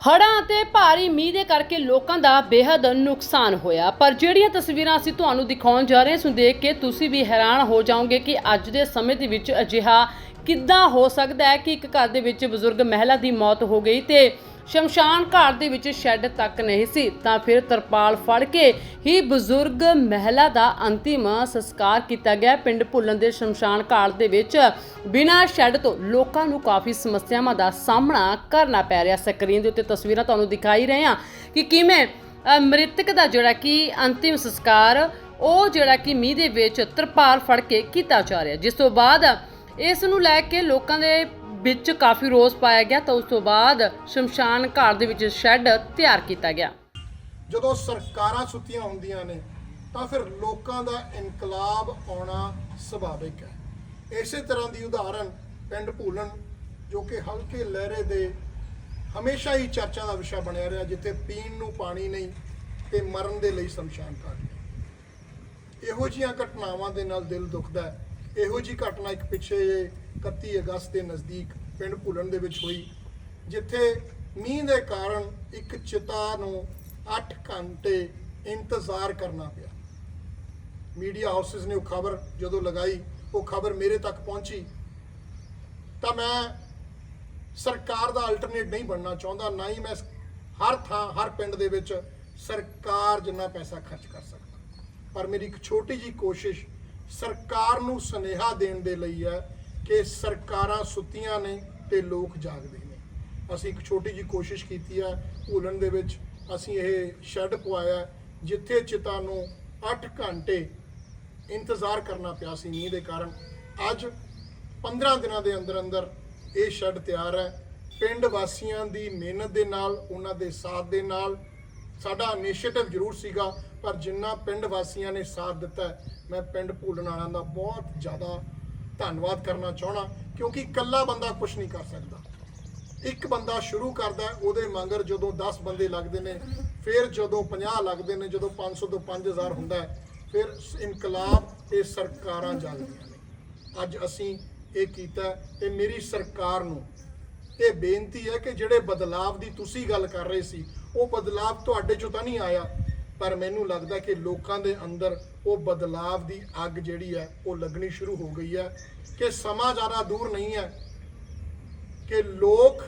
ਹੜ੍ਹਾਂ ਅਤੇ ਭਾਰੀ ਮੀਂਹ ਦੇ ਕਰਕੇ ਲੋਕਾਂ ਦਾ ਬੇਹੱਦ ਨੁਕਸਾਨ ਹੋਇਆ। ਪਰ ਜਿਹੜੀਆਂ ਤਸਵੀਰਾਂ ਅਸੀਂ ਤੁਹਾਨੂੰ ਦਿਖਾਉਣ ਜਾ ਰਹੇ ਹਾਂ ਇਸ ਦੇਖ ਕੇ ਤੁਸੀਂ ਵੀ ਹੈਰਾਨ ਹੋ ਜਾਓਗੇ ਕਿ ਅੱਜ ਦੇ ਸਮੇਂ ਦੇ ਵਿੱਚ ਅਜਿਹਾ ਕਿੱਦਾਂ ਹੋ ਸਕਦਾ ਹੈ ਕਿ ਇੱਕ ਘਰ ਦੇ ਵਿੱਚ ਬਜ਼ੁਰਗ ਮਹਿਲਾ ਦੀ ਮੌਤ ਹੋ ਗਈ ਤੇ ਸ਼ਮਸ਼ਾਨ ਘਾਟ ਦੇ ਵਿੱਚ ਸ਼ੈੱਡ ਤੱਕ ਨਹੀਂ ਸੀ, ਤਾਂ ਫਿਰ ਤਰਪਾਲ ਫੜ ਕੇ ਹੀ ਬਜ਼ੁਰਗ ਮਹਿਲਾ ਦਾ ਅੰਤਿਮ ਸੰਸਕਾਰ ਕੀਤਾ ਗਿਆ। ਪਿੰਡ ਭੁੱਲਣ ਦੇ ਸ਼ਮਸ਼ਾਨ ਘਾਟ ਦੇ ਵਿੱਚ ਬਿਨਾਂ ਸ਼ੈੱਡ ਤੋਂ ਲੋਕਾਂ ਨੂੰ ਕਾਫੀ ਸਮੱਸਿਆਵਾਂ ਦਾ ਸਾਹਮਣਾ ਕਰਨਾ ਪੈ ਰਿਹਾ। ਸਕਰੀਨ ਦੇ ਉੱਤੇ ਤਸਵੀਰਾਂ ਤੁਹਾਨੂੰ ਦਿਖਾਈ ਰਹੇ ਹਾਂ ਕਿ ਕਿਵੇਂ ਮ੍ਰਿਤਕ ਦਾ ਜਿਹੜਾ ਕਿ ਅੰਤਿਮ ਸੰਸਕਾਰ, ਉਹ ਜਿਹੜਾ ਕਿ ਮੀਂਹ ਦੇ ਵਿੱਚ ਤਰਪਾਲ ਫੜ ਕੇ ਕੀਤਾ ਜਾ ਰਿਹਾ। ਜਿਸ ਤੋਂ ਬਾਅਦ ਇਸ ਨੂੰ ਲੈ ਕੇ ਲੋਕਾਂ ਦੇ ਵਿੱਚ ਕਾਫੀ ਰੋਸ ਪਾਇਆ ਗਿਆ ਤਾਂ ਉਸ ਤੋਂ ਬਾਅਦ ਸ਼ਮਸ਼ਾਨ ਘਾਟ ਦੇ ਵਿੱਚ ਸ਼ੈੱਡ ਤਿਆਰ ਕੀਤਾ ਗਿਆ। ਜਦੋਂ ਸਰਕਾਰਾਂ ਸੁੱਤੀਆਂ ਹੁੰਦੀਆਂ ਨੇ, ਤਾਂ ਫਿਰ ਲੋਕਾਂ ਦਾ ਇਨਕਲਾਬ ਆਉਣਾ ਸੁਭਾਵਿਕ ਹੈ। ਇਸੇ ਤਰ੍ਹਾਂ ਦੀ ਉਦਾਹਰਨ ਪਿੰਡ ਭੂਲਣ, ਜੋ ਕਿ ਹਲਕੇ ਲਹਿਰੇ ਦੇ ਹਮੇਸ਼ਾ ਹੀ ਚਰਚਾ ਦਾ ਵਿਸ਼ਾ ਬਣਿਆ ਰਿਹਾ, ਜਿੱਥੇ ਪੀਣ ਨੂੰ ਪਾਣੀ ਨਹੀਂ ਤੇ ਮਰਨ ਦੇ ਲਈ ਸ਼ਮਸ਼ਾਨ ਘਾਟ ਇਹੋ ਜਿਹੀਆਂ ਘਟਨਾਵਾਂ ਦੇ ਨਾਲ ਦਿਲ ਦੁਖਦਾ ਹੈ। ਇਹੋ ਜੀ ਘਟਨਾ ਇੱਕ ਪਿੱਛੇ 31 ਅਗਸਤ ਦੇ ਨਜ਼ਦੀਕ ਪਿੰਡ ਭੁੱਲਣ ਦੇ ਵਿੱਚ ਹੋਈ, ਜਿੱਥੇ ਮੀਂਹ ਦੇ ਕਾਰਨ ਇੱਕ ਚਿਤਾ ਨੂੰ 8 ਘੰਟੇ ਇੰਤਜ਼ਾਰ ਕਰਨਾ ਪਿਆ। ਮੀਡੀਆ ਹਾਊਸਸ ਨੇ ਉਹ ਖਬਰ ਜਦੋਂ ਲਗਾਈ, ਉਹ ਖਬਰ ਮੇਰੇ ਤੱਕ ਪਹੁੰਚੀ, ਤਾਂ ਮੈਂ ਸਰਕਾਰ ਦਾ ਅਲਟਰਨੇਟ ਨਹੀਂ ਬਣਨਾ ਚਾਹੁੰਦਾ, ਨਾ ਹੀ ਮੈਂ ਹਰ ਥਾਂ, ਹਰ ਪਿੰਡ ਦੇ ਵਿੱਚ ਸਰਕਾਰ ਜਿੰਨਾ ਪੈਸਾ ਖਰਚ ਕਰ ਸਕਦਾ। ਪਰ ਮੇਰੀ ਇੱਕ ਛੋਟੀ ਜੀ ਕੋਸ਼ਿਸ਼ ਸਰਕਾਰ ਨੂੰ ਸੁਨੇਹਾ ਦੇਣ ਦੇ ਲਈ ਹੈ ਕਿ ਸਰਕਾਰਾਂ ਸੁੱਤੀਆਂ ਨੇ ਤੇ ਲੋਕ ਜਾਗਦੇ ਨੇ। ਅਸੀਂ ਇੱਕ ਛੋਟੀ ਜੀ ਕੋਸ਼ਿਸ਼ ਕੀਤੀ ਹੈ ਭੂਲਣ ਦੇ ਵਿੱਚ ਅਸੀਂ ਇਹ ਸ਼ੈੱਡ ਪਵਾਇਆ, ਜਿੱਥੇ ਚਿਤਾ ਨੂੰ 8 ਘੰਟੇ ਇੰਤਜ਼ਾਰ ਕਰਨਾ ਪਿਆ ਸੀ ਮੀਂਹ ਦੇ ਕਾਰਨ। ਅੱਜ 15 ਦਿਨਾਂ ਦੇ ਅੰਦਰ ਅੰਦਰ ਇਹ ਸ਼ੈੱਡ ਤਿਆਰ ਹੈ। ਪਿੰਡ ਵਾਸੀਆਂ ਦੀ ਮਿਹਨਤ ਦੇ ਨਾਲ, ਉਹਨਾਂ ਦੇ ਸਾਥ ਦੇ ਨਾਲ ਸਾਡਾ ਇਨੀਸ਼ੀਏਟਿਵ ਜ਼ਰੂਰ ਸੀਗਾ, ਪਰ ਜਿੰਨਾ ਪਿੰਡ ਵਾਸੀਆਂ ਨੇ ਸਾਥ ਦਿੱਤਾ ਮੈਂ ਪਿੰਡ ਭੂਲਣ ਵਾਲਿਆਂ ਦਾ ਬਹੁਤ ਜ਼ਿਆਦਾ ਧੰਨਵਾਦ ਕਰਨਾ ਚਾਹਣਾ, ਕਿਉਂਕਿ ਇਕੱਲਾ ਬੰਦਾ ਕੁਝ ਨਹੀਂ ਕਰ ਸਕਦਾ। ਇੱਕ ਬੰਦਾ ਸ਼ੁਰੂ ਕਰਦਾ ਉਹਦੇ ਮਗਰ ਜਦੋਂ 10 ਬੰਦੇ ਲੱਗਦੇ ਨੇ, ਫਿਰ ਜਦੋਂ 50 ਲੱਗਦੇ ਨੇ, ਜਦੋਂ 500 ਤੋਂ 5000 ਹੁੰਦਾ ਫਿਰ ਇਨਕਲਾਬ ਇਹ ਸਰਕਾਰਾਂ ਜਾਂਦੀਆਂ ਨੇ। ਅੱਜ ਅਸੀਂ ਇਹ ਕੀਤਾ ਹੈ, ਤੇ ਮੇਰੀ ਸਰਕਾਰ ਨੂੰ ਇਹ ਬੇਨਤੀ ਹੈ ਕਿ ਜਿਹੜੇ ਬਦਲਾਵ ਦੀ ਤੁਸੀਂ ਗੱਲ ਕਰ ਰਹੇ ਸੀ, ਉਹ ਬਦਲਾਵ ਤੁਹਾਡੇ ਚੋਂ ਤਾਂ ਨਹੀਂ ਆਇਆ ਪਰ ਮੈਨੂੰ ਲੱਗਦਾ ਕਿ ਲੋਕਾਂ ਦੇ ਅੰਦਰ ਉਹ ਬਦਲਾਵ ਦੀ ਅੱਗ ਜਿਹੜੀ ਹੈ, ਉਹ ਲੱਗਣੀ ਸ਼ੁਰੂ ਹੋ ਗਈ ਹੈ ਕਿ ਸਮਾਂ ਜ਼ਿਆਦਾ ਦੂਰ ਨਹੀਂ ਹੈ ਕਿ ਲੋਕ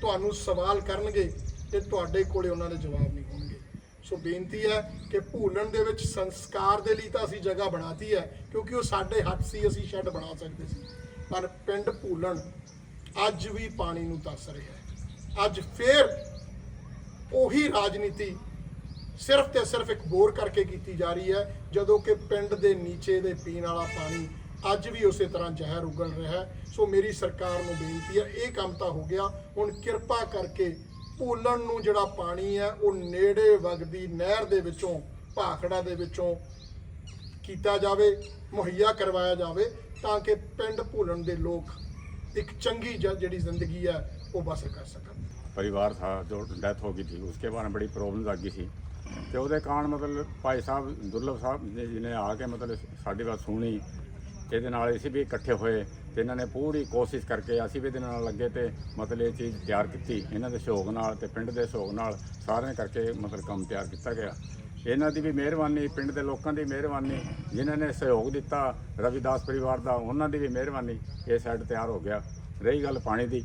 ਤੁਹਾਨੂੰ ਸਵਾਲ ਕਰਨਗੇ ਤੇ ਤੁਹਾਡੇ ਕੋਲੇ ਉਹਨਾਂ ਦੇ ਜਵਾਬ ਨਹੀਂ ਹੋਣਗੇ। ਸੋ ਬੇਨਤੀ ਹੈ ਕਿ ਭੂਲਣ ਦੇ ਵਿੱਚ ਸੰਸਕਾਰ ਦੇ ਲਈ ਤਾਂ ਅਸੀਂ ਜਗ੍ਹਾ ਬਣਾਤੀ ਹੈ, ਕਿਉਂਕਿ ਉਹ ਸਾਡੇ ਹੱਥ ਸੀ, ਅਸੀਂ ਸ਼ੈੱਡ ਬਣਾ ਸਕਦੇ ਸੀ। ਪਰ ਪਿੰਡ ਭੂਲਣ ਅੱਜ ਵੀ ਪਾਣੀ ਨੂੰ ਤਰਸ ਰਿਹਾ ਹੈ। ਅੱਜ ਫੇਰ ਉਹੀ ਰਾਜਨੀਤੀ ਸਿਰਫ ਤੇ ਸਿਰਫ ਇੱਕ ਬੋਰ ਕਰਕੇ ਕੀਤੀ ਜਾ ਰਹੀ ਹੈ ਜਦੋਂ ਕਿ ਪਿੰਡ ਦੇ ਨੀਚੇ ਦੇ ਪੀਣ ਵਾਲਾ ਪਾਣੀ ਅੱਜ ਵੀ ਉਸੇ ਤਰ੍ਹਾਂ ਜ਼ਹਿਰ ਉਗਲ ਰਿਹਾ ਹੈ ਸੋ ਮੇਰੀ ਸਰਕਾਰ ਨੂੰ ਬੇਨਤੀ ਹੈ ਇਹ ਕੰਮ ਤਾਂ ਹੋ ਗਿਆ ਹੁਣ ਕਿਰਪਾ ਕਰਕੇ ਭੂਲਣ ਨੂੰ ਜਿਹੜਾ ਪਾਣੀ ਹੈ ਉਹ ਨੇੜੇ ਵਗਦੀ ਨਹਿਰ ਦੇ ਵਿੱਚੋਂ ਭਾਖੜਾ ਦੇ ਵਿੱਚੋਂ ਕੀਤਾ ਜਾਵੇ ਮੁਹੱਈਆ ਕਰਵਾਇਆ ਜਾਵੇ ਤਾਂ ਕਿ ਪਿੰਡ ਭੂਲਣ ਦੇ ਲੋਕ ਇੱਕ ਚੰਗੀ ਜ- ਜਿਹੜੀ ਜ਼ਿੰਦਗੀ ਹੈ ਉਹ ਬਸਰ ਕਰ ਸਕਣ परिवार था जो डेथ हो गई थी उसके बारे में बड़ी प्रॉब्लम लग गई थी ਤੇ ਉਹਦੇ ਕਾਰਨ ਮਤਲਬ ਭਾਈ ਸਾਹਿਬ, ਦੁਰਲਭ ਸਾਹਿਬ ਜੀ ਜੀ ਨੇ ਆ ਕੇ ਮਤਲਬ ਸਾਡੀ ਬਾਤ ਸੁਣੀ, ਇਹਦੇ ਨਾਲ ਅਸੀਂ ਵੀ ਇਕੱਠੇ ਹੋਏ ਤੇ ਇਹਨਾਂ ਨੇ ਪੂਰੀ ਕੋਸ਼ਿਸ਼ ਕਰਕੇ ਅਸੀਂ ਵੀ ਇਹਦੇ ਨਾਲ ਲੱਗੇ ਤੇ ਮਤਲਬ ਇਹ ਚੀਜ਼ ਤਿਆਰ ਕੀਤੀ, ਇਹਨਾਂ ਦੇ ਸਹਿਯੋਗ ਨਾਲ ਤੇ ਪਿੰਡ ਦੇ ਸਹਿਯੋਗ ਨਾਲ ਸਾਰਿਆਂ ਕਰਕੇ ਮਤਲਬ ਕੰਮ ਤਿਆਰ ਕੀਤਾ ਗਿਆ। ਇਹਨਾਂ ਦੀ ਵੀ ਮਿਹਰਬਾਨੀ, ਪਿੰਡ ਦੇ ਲੋਕਾਂ ਦੀ ਮਿਹਰਬਾਨੀ, ਜਿਨ੍ਹਾਂ ਨੇ ਸਹਿਯੋਗ ਦਿੱਤਾ ਰਵਿਦਾਸ ਪਰਿਵਾਰ ਦਾ, ਉਹਨਾਂ ਦੀ ਵੀ ਮਿਹਰਬਾਨੀ, ਇਹ ਸਾਈਡ ਤਿਆਰ ਹੋ ਗਿਆ। ਰਹੀ ਗੱਲ ਪਾਣੀ ਦੀ।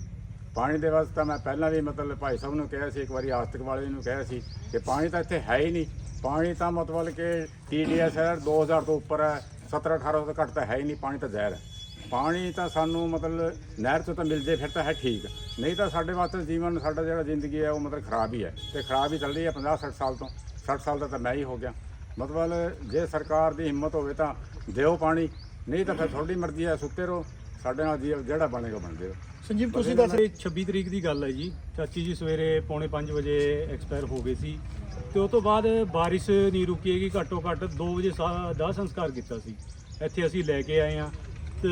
ਪਾਣੀ ਦੇ ਵਾਸਤੇ ਤਾਂ ਮੈਂ ਪਹਿਲਾਂ ਵੀ ਮਤਲਬ ਭਾਈ ਸਾਹਿਬ ਨੂੰ ਕਿਹਾ ਸੀ, ਇੱਕ ਵਾਰੀ ਆਸਤਕ ਵਾਲੇ ਨੂੰ ਕਿਹਾ ਸੀ ਕਿ ਪਾਣੀ ਤਾਂ ਇੱਥੇ ਹੈ ਹੀ ਨਹੀਂ। ਪਾਣੀ ਤਾਂ ਮਤਲਬ ਕਿ ਟੀਡੀਐਸ ਹੈ 2000 ਤੋਂ ਉੱਪਰ ਹੈ 17 18 ਤੋਂ ਘੱਟ ਤਾਂ ਹੈ ਹੀ ਨਹੀਂ, ਪਾਣੀ ਤਾਂ ਜ਼ਹਿਰ ਹੈ। ਪਾਣੀ ਤਾਂ ਸਾਨੂੰ ਮਤਲਬ ਨਹਿਰ ਤੋਂ ਤਾਂ ਮਿਲ ਜੇ, ਫਿਰ ਤਾਂ ਹੈ ਠੀਕ। ਨਹੀਂ ਤਾਂ ਸਾਡੇ ਵਾਸਤੇ ਜੀਵਨ, ਸਾਡਾ ਜਿਹੜਾ ਜ਼ਿੰਦਗੀ ਹੈ, ਉਹ ਮਤਲਬ ਖਰਾਬ ਹੀ ਹੈ। ਤੇ ਖਰਾਬ ਹੀ ਚੱਲ ਰਹੀ ਹੈ 50 60 ਸਾਲ ਤੋਂ। 60 ਸਾਲ ਦਾ ਤਾਂ ਮੈਂ ਹੀ ਹੋ ਗਿਆ। ਮਤਲਬ ਜੇ ਸਰਕਾਰ ਦੀ ਹਿੰਮਤ ਹੋਵੇ ਤਾਂ ਦਿਓ ਪਾਣੀ, ਨਹੀਂ ਤਾਂ ਫਿਰ ਤੁਹਾਡੀ ਮਰਜ਼ੀ ਹੈ, ਸੁੱਤੇ ਰਹੋ। ਸਾਡੇ ਨਾਲ ਜੀ ਜਿਹੜਾ ਬਣੇਗਾ ਬਣ ਦਿਓ ਸੰਜੀਵ ਤੁਸੀਂ ਦੱਸ ਰਹੇ 26 ਤਰੀਕ ਦੀ ਗੱਲ ਹੈ ਜੀ। ਚਾਚੀ ਜੀ ਸਵੇਰੇ ਪੌਣੇ 5 ਵਜੇ ਐਕਸਪਾਇਰ ਹੋ ਗਏ ਸੀ। ਤੇ ਉਸ ਤੋਂ ਬਾਅਦ ਬਾਰਿਸ਼ ਨਹੀਂ ਰੁਕੀ ਹੈਗੀ ਘੱਟੋ ਘੱਟ 2 ਵਜੇ ਦਾਹ ਸੰਸਕਾਰ ਕੀਤਾ ਸੀ। ਇੱਥੇ ਅਸੀਂ ਲੈ ਕੇ ਆਏ ਆ ਤੇ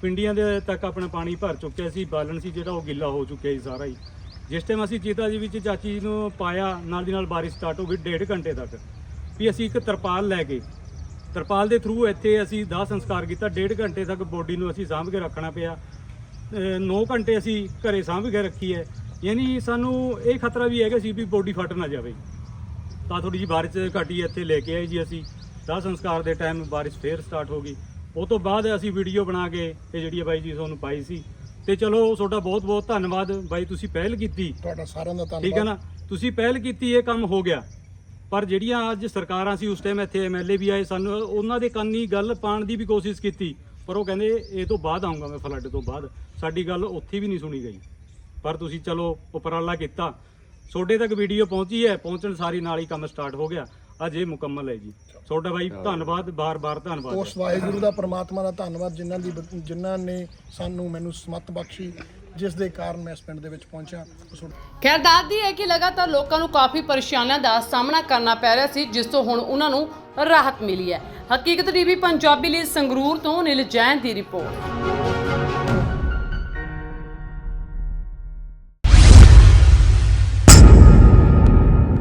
ਪਿੰਡੀਆਂ ਦੇ ਤੱਕ ਆਪਣਾ ਪਾਣੀ ਭਰ ਚੁੱਕਿਆ ਸੀ। ਬਾਲਣ ਸੀ ਜਿਹੜਾ ਉਹ ਗਿੱਲਾ ਹੋ ਚੁੱਕਿਆ ਸੀ ਸਾਰਾ ਹੀ। ਜਿਸ ਟਾਈਮ ਅਸੀਂ ਚੀਤਾ ਜੀ ਵਿੱਚ ਚਾਚੀ ਜੀ ਨੂੰ ਪਾਇਆ ਨਾਲ ਦੀ ਨਾਲ ਬਾਰਿਸ਼ ਸਟਾਰਟ ਹੋ ਗਈ ਡੇਢ ਘੰਟੇ ਤੱਕ। ਵੀ ਅਸੀਂ ਇੱਕ ਤਰਪਾਲ ਲੈ ਕੇ ਤਰਪਾਲ ਦੇ ਥਰੂ ਇੱਥੇ ਅਸੀਂ ਦਾਹ ਸੰਸਕਾਰ ਕੀਤਾ ਡੇਢ ਘੰਟੇ ਤੱਕ ਬੋਡੀ ਨੂੰ ਅਸੀਂ ਸਾਂਭ ਕੇ ਰੱਖਣਾ ਪਿਆ। 9 ਘੰਟੇ ਅਸੀਂ ਘਰੇ ਸਾਂਭ ਕੇ ਰੱਖੀ ਹੈ। ਯਾਨੀ ਸਾਨੂੰ ਇਹ ਖਤਰਾ ਵੀ ਹੈਗਾ ਸੀ ਵੀ ਬੋਡੀ ਫਟ ਨਾ ਜਾਵੇ। ਤਾਂ ਥੋੜੀ ਜਿਹੀ ਬਾਰਿਸ਼ ਘਟੀ ਇੱਥੇ ਲੈ ਕੇ ਆਏ ਜੀ ਅਸੀਂ। ਦਾਹ ਸੰਸਕਾਰ ਦੇ ਟਾਈਮ ਬਾਰਿਸ਼ ਫੇਰ ਸਟਾਰਟ ਹੋ ਗਈ। ਉਹ ਤੋਂ ਬਾਅਦ ਅਸੀਂ ਵੀਡੀਓ ਬਣਾ ਕੇ ਇਹ ਜਿਹੜੀ ਹੈ ਬਾਈ ਜੀ ਤੁਹਾਨੂੰ ਪਾਈ ਸੀ। ਤੇ ਚਲੋ ਤੁਹਾਡਾ ਬਹੁਤ ਬਹੁਤ ਧੰਨਵਾਦ। ਬਾਈ ਤੁਸੀਂ ਪਹਿਲ ਕੀਤੀ। ਤੁਹਾਡਾ ਸਾਰਿਆਂ ਦਾ ਧੰਨਵਾਦ ਠੀਕ ਹੈ ਨਾ? ਤੁਸੀਂ ਪਹਿਲ ਕੀਤੀ ਇਹ ਕੰਮ ਹੋ ਗਿਆ। ਪਰ ਜਿਹੜੀਆਂ ਅੱਜ ਸਰਕਾਰਾਂ ਸੀ ਉਸ ਟਾਈਮ ਇੱਥੇ ਐਮਐਲਏ ਵੀ ਆਏ ਸਾਨੂੰ ਉਹਨਾਂ ਦੇ ਕੰਨੀ ਗੱਲ ਪਾਣ ਦੀ ਵੀ ਕੋਸ਼ਿਸ਼ ਕੀਤੀ। ਪਰ ਉਹ ਕਹਿੰਦੇ ਇਹ ਤੋਂ ਬਾਅਦ ਆਉਂਗਾ ਮੈਂ ਫਲੱਡ ਤੋਂ ਬਾਅਦ। ਸਾਡੀ ਗੱਲ ਉੱਥੇ ਵੀ ਨਹੀਂ ਸੁਣੀ ਗਈ। ਪਰ ਤੁਸੀਂ ਚਲੋ ਉਪਰਾਲਾ ਕੀਤਾ। ਤੁਹਾਡੇ ਤੱਕ ਵੀਡੀਓ ਪਹੁੰਚੀ ਹੈ ਪਹੁੰਚਣ ਸਾਰੀ ਨਾਲ ਹੀ ਕੰਮ ਸਟਾਰਟ ਹੋ ਗਿਆ। ਅੱਜ ਇਹ ਮੁਕੰਮਲ ਹੈ ਜੀ। ਤੁਹਾਡਾ ਬਾਈ ਧੰਨਵਾਦ ਬਾਰ-ਬਾਰ ਧੰਨਵਾਦ। ਉਸ ਵਾਹਿਗੁਰੂ ਦਾ ਪ੍ਰਮਾਤਮਾ ਦਾ ਧੰਨਵਾਦ ਜਿਨ੍ਹਾਂ ਦੀ ਜਿਨ੍ਹਾਂ ਨੇ ਸਾਨੂੰ ਮੈਨੂੰ ਸਮਤ ਬਖਸ਼ੀ। ਜਿਸ ਦੇ ਕਾਰਨ ਮੈਂ ਇਸ ਪਿੰਡ ਦੇ ਵਿੱਚ ਪਹੁੰਚਿਆ। ਖੈਰ ਦੱਸਦੀ ਹੈ ਕਿ ਲਗਾਤਾਰ ਲੋਕਾਂ ਨੂੰ ਕਾਫੀ ਪਰੇਸ਼ਾਨੀਆਂ ਦਾ ਸਾਹਮਣਾ ਕਰਨਾ ਪੈ ਰਿਹਾ ਸੀ, ਜਿਸ ਤੋਂ ਹੁਣ ਉਹਨਾਂ ਨੂੰ ਰਾਹਤ ਮਿਲੀ ਹੈ। ਹਕੀਕਤ ਟੀਵੀ ਪੰਜਾਬੀ ਲਈ ਸੰਗਰੂਰ ਤੋਂ ਨਿਲ ਜੈਨ ਦੀ ਰਿਪੋਰਟ।